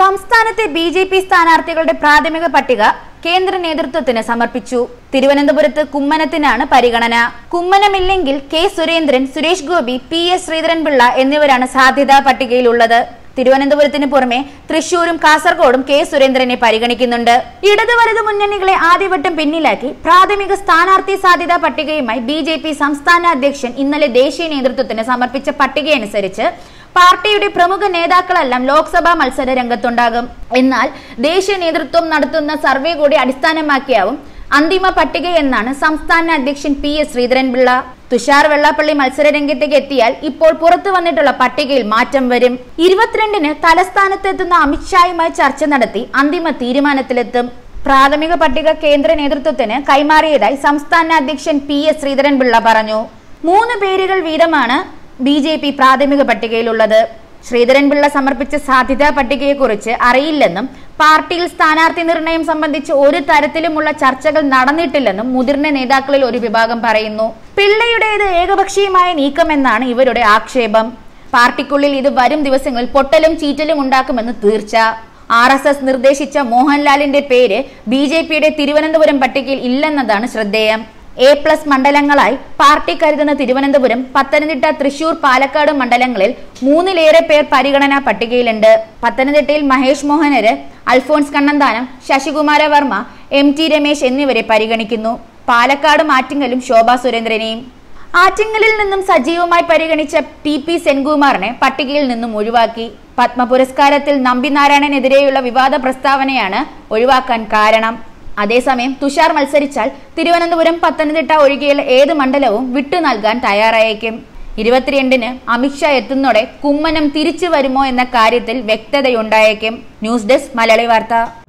സംസ്ഥാനത്തെ B J P സ്ഥാനാർത്ഥികളുടെ പ്രാഥമിക പട്ടിക കേന്ദ്ര നേതൃത്വത്തിന് സമർപ്പിച്ചു. തിരുവനന്തപുരത്ത് കുമ്മനത്തിനാണ് പരിഗണന. കുമ്മനമില്ലെങ്കിൽ K Surendran Suresh Gopi P S Sreedharan Pillai എന്നിവരാണ് സാധ്യതാ പട്ടികയിലുള്ളത്. തിരുവനന്തപുരത്തിന് പുറമെ തൃശൂരും കാസർഗോഡും കെ സുരേന്ദ്രനെ പരിഗണിക്കുന്നുണ്ട്. ഇടതു വലതു മുന്നണികളെ ആദ്യവട്ടം പിന്നിലാക്കി പ്രാഥമിക സ്ഥാനാർത്ഥി സാധ്യതാ പട്ടികയുമായി ബി സംസ്ഥാന അധ്യക്ഷൻ ഇന്നലെ ദേശീയ നേതൃത്വത്തിന് സമർപ്പിച്ച പട്ടികയനുസരിച്ച് പാർട്ടിയുടെ പ്രമുഖ നേതാക്കളെല്ലാം ലോക്സഭാ മത്സര രംഗത്തുണ്ടാകും. എന്നാൽ ദേശീയ നേതൃത്വം നടത്തുന്ന സർവേ കൂടി അടിസ്ഥാനമാക്കിയാവും അന്തിമ പട്ടിക എന്നാണ് സംസ്ഥാന അധ്യക്ഷൻ പി എസ് ശ്രീധരൻപിള്ള. തുഷാർ വെള്ളാപ്പള്ളി മത്സര രംഗത്തേക്ക് എത്തിയാൽ ഇപ്പോൾ പുറത്തു വന്നിട്ടുള്ള പട്ടികയിൽ മാറ്റം വരും. ഇരുപത്തിരണ്ടിന് തലസ്ഥാനത്തെത്തുന്ന അമിത്ഷായുമായി ചർച്ച നടത്തി അന്തിമ തീരുമാനത്തിലെത്തും. പ്രാഥമിക പട്ടിക കേന്ദ്ര നേതൃത്വത്തിന് കൈമാറിയതായി സംസ്ഥാന അധ്യക്ഷൻ പി എസ് ശ്രീധരൻപിള്ള പറഞ്ഞു. മൂന്ന് പേരുകൾ വീതമാണ് ബി ജെ പി പ്രാഥമിക പട്ടികയിലുള്ളത്. ശ്രീധരൻപിള്ള സമർപ്പിച്ച സാധ്യതാ പട്ടികയെക്കുറിച്ച് അറിയില്ലെന്നും പാർട്ടിയിൽ സ്ഥാനാർത്ഥി നിർണയം സംബന്ധിച്ച് ഒരു തരത്തിലുമുള്ള ചർച്ചകൾ നടന്നിട്ടില്ലെന്നും മുതിർന്ന നേതാക്കളിൽ ഒരു വിഭാഗം പറയുന്നു. പിള്ളയുടേത് ഏകപക്ഷീയമായ നീക്കമെന്നാണ് ഇവരുടെ ആക്ഷേപം. പാർട്ടിക്കുള്ളിൽ ഇത് വരും ദിവസങ്ങളിൽ പൊട്ടലും ചീറ്റലും ഉണ്ടാക്കുമെന്ന് തീർച്ച. ആർ എസ് എസ് നിർദ്ദേശിച്ച മോഹൻലാലിന്റെ പേര് ബി ജെ പിയുടെ തിരുവനന്തപുരം പട്ടികയിൽ ഇല്ലെന്നതാണ് ശ്രദ്ധേയം. എ പ്ലസ് മണ്ഡലങ്ങളായി പാർട്ടി കരുതുന്ന തിരുവനന്തപുരം പത്തനംതിട്ട തൃശൂർ പാലക്കാട് മണ്ഡലങ്ങളിൽ മൂന്നിലേറെ പേർ പരിഗണനാ പട്ടികയിലുണ്ട്. പത്തനംതിട്ടയിൽ മഹേഷ് മോഹനര് അൽഫോൺസ് കണ്ണന്താനം ശശികുമാര വർമ്മ എം ടി രമേശ് എന്നിവരെ പരിഗണിക്കുന്നു. പാലക്കാട് ആറ്റിങ്ങലും ശോഭാ സുരേന്ദ്രനെയും. ആറ്റിങ്ങലിൽ നിന്നും സജീവമായി പരിഗണിച്ച ടി പി സെൻകുമാറിനെ പട്ടികയിൽ നിന്നും ഒഴിവാക്കി. പത്മ പുരസ്കാരത്തിൽ നമ്പിനാരായണനെതിരെയുള്ള വിവാദ പ്രസ്താവനയാണ് ഒഴിവാക്കാൻ കാരണം. അതേസമയം തുഷാർ മത്സരിച്ചാൽ തിരുവനന്തപുരം പത്തനംതിട്ട ഒഴികെയുള്ള ഏത് മണ്ഡലവും വിട്ടു നൽകാൻ തയ്യാറായേക്കും. ഇരുപത്തിരണ്ടിന് അമിത്ഷാ എത്തുന്നതോടെ കുമ്മനം തിരിച്ചു വരുമോ എന്ന കാര്യത്തിൽ വ്യക്തതയുണ്ടായേക്കും. ന്യൂസ് ഡെസ്ക് മലയാളി വാർത്ത.